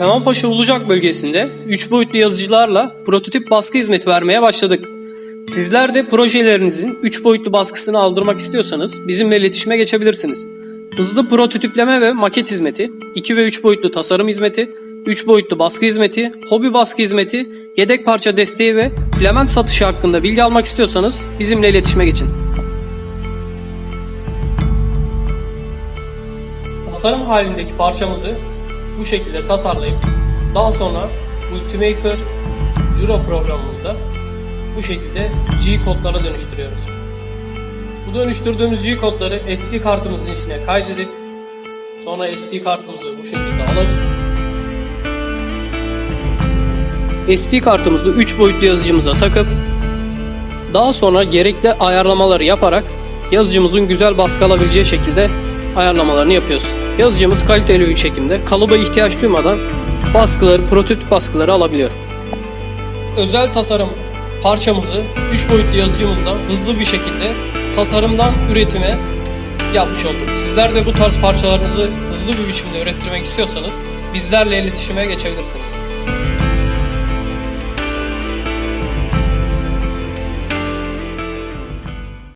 Kemalpaşa Ulucak bölgesinde 3 boyutlu yazıcılarla prototip baskı hizmeti vermeye başladık. Sizler de projelerinizin 3 boyutlu baskısını aldırmak istiyorsanız bizimle iletişime geçebilirsiniz. Hızlı prototipleme ve maket hizmeti, 2 ve 3 boyutlu tasarım hizmeti, 3 boyutlu baskı hizmeti, hobi baskı hizmeti, yedek parça desteği ve filament satışı hakkında bilgi almak istiyorsanız bizimle iletişime geçin. Tasarım halindeki parçamızı bu şekilde tasarlayıp daha sonra Ultimaker Juro programımızda bu şekilde G kodlara dönüştürüyoruz. Bu dönüştürdüğümüz G kodları SD kartımızın içine kaydedip sonra SD kartımızı bu şekilde alıp SD kartımızı 3 boyutlu yazıcımıza takıp daha sonra gerekli ayarlamaları yaparak yazıcımızın güzel baskı alabileceği şekilde ayarlamalarını yapıyoruz. Yazıcımız kaliteli bir şekilde kalıba ihtiyaç duymadan baskıları, prototip baskıları alabiliyor. Özel tasarım parçamızı 3 boyutlu yazıcımızda hızlı bir şekilde tasarımdan üretime yapmış olduk. Sizler de bu tarz parçalarınızı hızlı bir biçimde ürettirmek istiyorsanız bizlerle iletişime geçebilirsiniz.